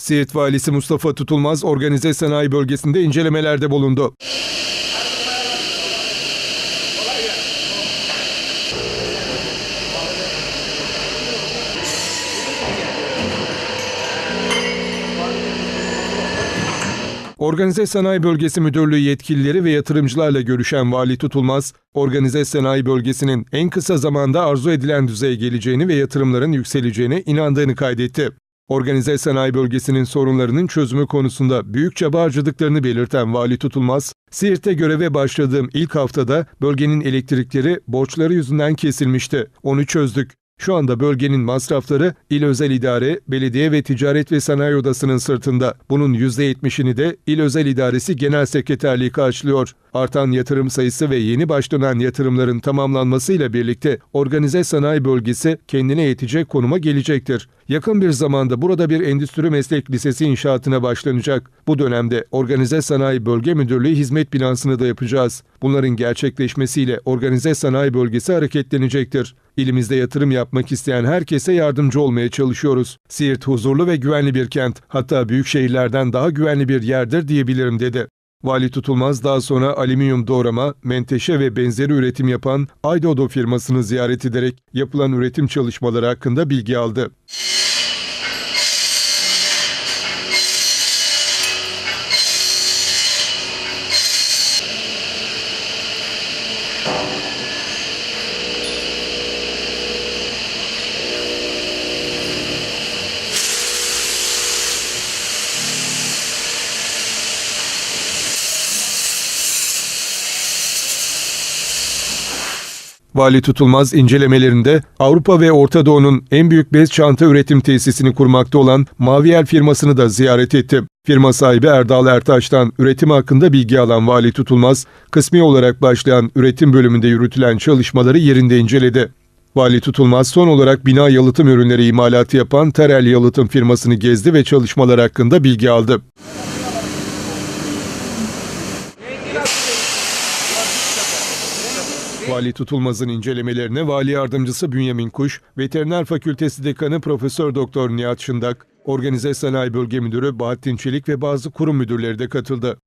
Siirt Valisi Mustafa Tutulmaz organize sanayi bölgesinde incelemelerde bulundu. Organize Sanayi Bölgesi Müdürlüğü yetkilileri ve yatırımcılarla görüşen Vali Tutulmaz, Organize Sanayi Bölgesi'nin en kısa zamanda arzu edilen düzeye geleceğini ve yatırımların yükseleceğine inandığını kaydetti. Organize Sanayi Bölgesi'nin sorunlarının çözümü konusunda büyük çaba harcadıklarını belirten Vali Tutulmaz, Siirt'te göreve başladığım ilk haftada bölgenin elektrikleri borçları yüzünden kesilmişti. Onu çözdük. Şu anda bölgenin masrafları İl Özel İdare, Belediye ve Ticaret ve Sanayi Odası'nın sırtında. Bunun %70'ini de İl Özel İdaresi Genel Sekreterliği karşılıyor. Artan yatırım sayısı ve yeni başlanan yatırımların tamamlanmasıyla birlikte organize sanayi bölgesi kendine yetecek konuma gelecektir. Yakın bir zamanda burada bir endüstri meslek lisesi inşaatına başlanacak. Bu dönemde Organize Sanayi Bölge Müdürlüğü hizmet binasını da yapacağız. Bunların gerçekleşmesiyle organize sanayi bölgesi hareketlenecektir. İlimizde yatırım yapmak isteyen herkese yardımcı olmaya çalışıyoruz. Siirt huzurlu ve güvenli bir kent, hatta büyük şehirlerden daha güvenli bir yerdir diyebilirim dedi. Vali Tutulmaz daha sonra alüminyum doğrama, menteşe ve benzeri üretim yapan Aydodo firmasını ziyaret ederek yapılan üretim çalışmaları hakkında bilgi aldı. Vali Tutulmaz incelemelerinde Avrupa ve Orta Doğu'nun en büyük bez çanta üretim tesisini kurmakta olan Maviel firmasını da ziyaret etti. Firma sahibi Erdal Ertaş'tan üretim hakkında bilgi alan Vali Tutulmaz, kısmi olarak başlayan üretim bölümünde yürütülen çalışmaları yerinde inceledi. Vali Tutulmaz son olarak bina yalıtım ürünleri imalatı yapan Terel Yalıtım firmasını gezdi ve çalışmalar hakkında bilgi aldı. Vali Tutulmaz'ın incelemelerine Vali Yardımcısı Bünyamin Kuş, Veteriner Fakültesi Dekanı Profesör Doktor Nihat Şındak, Organize Sanayi Bölge Müdürü Bahattin Çelik ve bazı kurum müdürleri de katıldı.